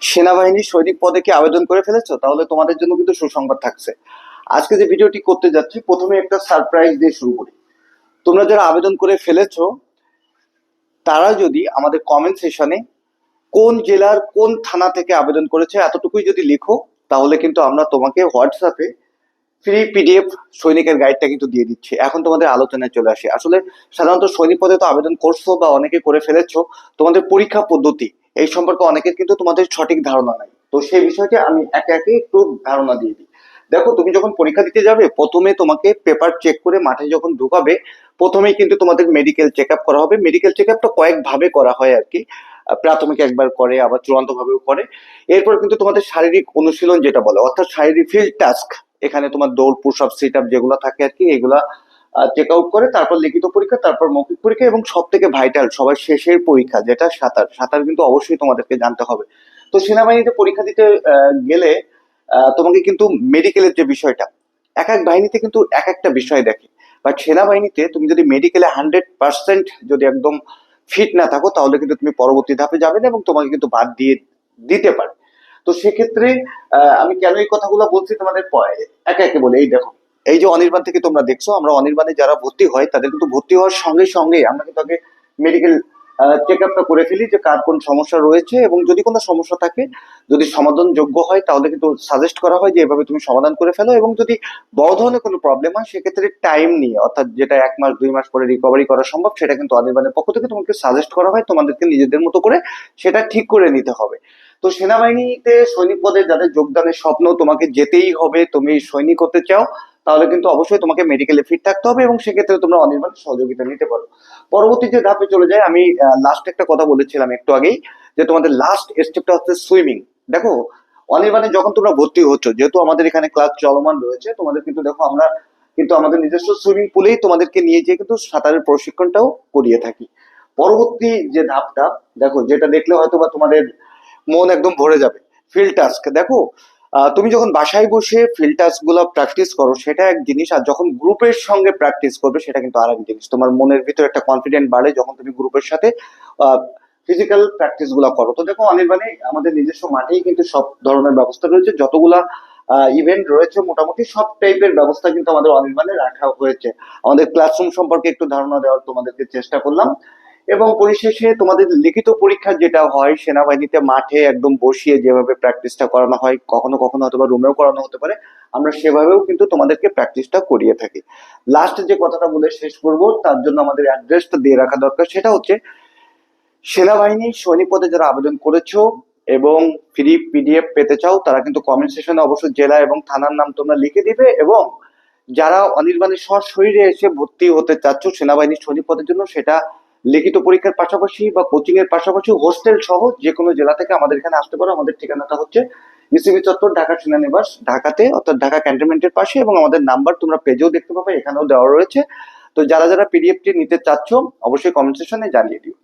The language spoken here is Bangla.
সেনাবাহিনী সৈনিক পদে কি আবেদন করে ফেলেছো? তাহলে তোমাদের জন্য কিন্তু সুসংবাদ থাকছে। আজকে যে ভিডিওটি করতে যাচ্ছি, প্রথমে একটা সারপ্রাইজ দিয়ে শুরু করি। তোমরা যারা আবেদন করে ফেলেছো, তারা যদি আমাদের কমেন্ট সেশনে কোন জেলার কোন থানা থেকে আবেদন করেছে এতটুকুই যদি লিখো, তাহলে কিন্তু আমরা তোমাকে হোয়াটসঅ্যাপে ফ্রি পিডিএফ সৈনিকের গাইডটা কিন্তু দিয়ে দিচ্ছি। এখন তোমাদের আলোচনায় চলে আসি। আসলে সাধারণত সৈনিক পদে তো আবেদন করছ বা অনেকে করে ফেলেছো, তোমাদের পরীক্ষা পদ্ধতি এই সম্পর্কে অনেকের কিন্তু তোমাদের সঠিক ধারণা নাই। তো সেই বিষয়টি আমি একে একে একটু ধারণা দিয়ে দিই। দেখো, তুমি যখন পরীক্ষা দিতে যাবে, প্রথমে তোমাকে পেপার চেক করে মাঠে যখন ঢুকাবে, প্রথমেই কিন্তু তোমাদের মেডিকেল চেক আপ করা হবে। মেডিকেল চেক আপটা কয়েক ভাবে করা হয় আর কি। প্রাথমিক একবার করে, আবার চূড়ান্ত ভাবেও করে। এরপর কিন্তু তোমাদের শারীরিক অনুশীলন যেটা বলে, অর্থাৎ শারীরিক ফিল্ড টাস্ক এখানে তোমার দৌড় পুশ আপ সিট আপ যেগুলো থাকে আর কি, এগুলা চেক আউট করে, তারপর লিখিত পরীক্ষা, তারপর মৌখিক পরীক্ষা এবং সব থেকে ভাইটাল সবার শেষের পরীক্ষা, যেটা সাঁতার। সাঁতার কিন্তু অবশ্যই তোমাদেরকে জানতে হবে। তো সেনাবাহিনীতে পরীক্ষা দিতে গেলে তোমাকে কিন্তু মেডিকেলের যে বিষয়টা, এক এক বাহিনীতে কিন্তু এক একটা বিষয় দেখে। বাট সেনাবাহিনীতে তুমি যদি মেডিকেলে হান্ড্রেড পার্সেন্ট যদি একদম ফিট না থাকো, তাহলে কিন্তু তুমি পরবর্তী ধাপে যাবে না এবং তোমাকে কিন্তু বাদ দিয়ে দিতে পারে। তো সেক্ষেত্রে আমি কেন এই কথাগুলো বলছি তোমাদের একে একে বলে। এই দেখো এই যে অনির্বাণ থেকে তোমরা দেখছ, আমরা অনির্বাণে যারা ভর্তি হয়, তাদের কিন্তু ভর্তি হওয়ার সঙ্গে সঙ্গে আমরা কিন্তু আগে মেডিকেল চেক আপটা করে ফেলি যে কার কোন সমস্যা রয়েছে এবং যদি কোনো সমস্যা থাকে, যদি সমাধান যোগ্য হয়, তাহলে কিন্তু সাজেস্ট করা হয় যে এভাবে তুমি সমাধান করে ফেলো এবং যদি বড় ধরনের কোনো প্রবলেম হয়, সেক্ষেত্রে টাইম নিয়ে, অর্থাৎ যেটা এক মাস, দুই মাস পরে রিকভারি করা সম্ভব, সেটা কিন্তু অনির্বাণের পক্ষ থেকে তোমাকে সাজেস্ট করা হয়, তোমাদেরকে নিজেদের মতো করে সেটা ঠিক করে নিতে হবে। তো সেনাবাহিনীতে সৈনিক পদে যাদের যোগদানের স্বপ্ন, তোমাকে যেতেই হবে, তুমি সৈনিক হতে চাও তাহলে কিন্তু অবশ্যই তোমাকে মেডিকেলে ফিট থাকতে হবে এবং সেক্ষেত্রে তোমরা অনির্বাণ সহযোগিতা নিতে পারো। পরবর্তী যে ধাপে চলে যায়, আমি লাস্ট একটা কথা বলেছিলাম একটু আগেই, যে তোমাদের লাস্ট স্টেপটা হচ্ছে সুইমিং দেখো, অনির্বাণে যখন তোমরা ভর্তি হচ্ছ, যেহেতু আমাদের এখানে ক্লাস চলমান রয়েছে, তোমাদের কিন্তু দেখো আমরা কিন্তু আমাদের নিজস্ব সুইমিং পুলেই তোমাদেরকে নিয়ে যেয়ে কিন্তু সাঁতারের প্রশিক্ষণটাও করিয়ে থাকি। পরবর্তী যে ধাপটা, দেখো, যেটা দেখলে হয়তো বা তোমাদের মন একদম ভরে যাবে। ফিল্ড টাস্ক দেখো তুমি যখন বাসায় বসে ফিল্ড টাস্কগুলো প্র্যাকটিস করো, সেটা এক জিনিস, আর যখন গ্রুপের সঙ্গে প্র্যাকটিস করবে, সেটা কিন্তু আর এক জিনিস। তোমার মনের ভিতরে একটা কনফিডেন্ট বাড়ে যখন তুমি গ্রুপের সাথে ফিজিক্যাল প্র্যাকটিসগুলো করো। তো দেখো অনির্বাণে আমাদের নিজস্ব মাঠেই কিন্তু সব ধরনের ব্যবস্থা রয়েছে। যতগুলা ইভেন্ট রয়েছে, মোটামুটি সব টাইপের ব্যবস্থা কিন্তু আমাদের অনির্বাণে রাখা হয়েছে। আমাদের ক্লাসরুম সম্পর্কে একটু ধারণা দেওয়ার তোমাদেরকে চেষ্টা করলাম। এবং পরিশেষে তোমাদের লিখিত পরীক্ষা যেটা হয়, সেনাবাহিনীতে মাঠে একদম বসিয়ে যেভাবে প্র্যাকটিসটা করানো হয়, কখনো কখনো অথবা রুমেও করানো হতে পারে, আমরা সেভাবেও কিন্তু তোমাদেরকে প্র্যাকটিসটা করিয়ে থাকি। লাস্ট যে কথাটা বলে শেষ করব, তার জন্য আমাদের অ্যাড্রেসটা দিয়ে রাখা দরকার, সেটা হচ্ছে সেনাবাহিনী সৈনিক পদে যারা আবেদন করেছ এবং ফ্রি পিডিএফ পেতে চাও, তারা কিন্তু কমেন্ট সেশনে অবশ্যই জেলা এবং থানার নাম তোমরা লিখে দিবে এবং যারা অনির্বাণের সশরীরে এসে ভর্তি হতে চাচ্ছ সেনাবাহিনীর সৈনিক পদের জন্য, সেটা লিখিত পরীক্ষার পাশাপাশি বা কোচিং এর পাশাপাশি হোস্টেল সহ যে কোনো জেলা থেকে আমাদের এখানে আসতে পারো। আমাদের ঠিকানাটা হচ্ছে ইসিবি চত্বর, ঢাকা সেনানিবাস, ঢাকাতে অর্থাৎ ঢাকা ক্যান্টনমেন্টের পাশে এবং আমাদের নাম্বার তোমরা পেজেও দেখতে পাবে, এখানেও দেওয়া রয়েছে। তো যারা যারা পিডিএফটি নিতে চাচ্ছ, অবশ্যই কমেন্ট সেশনে জানিয়ে দিও।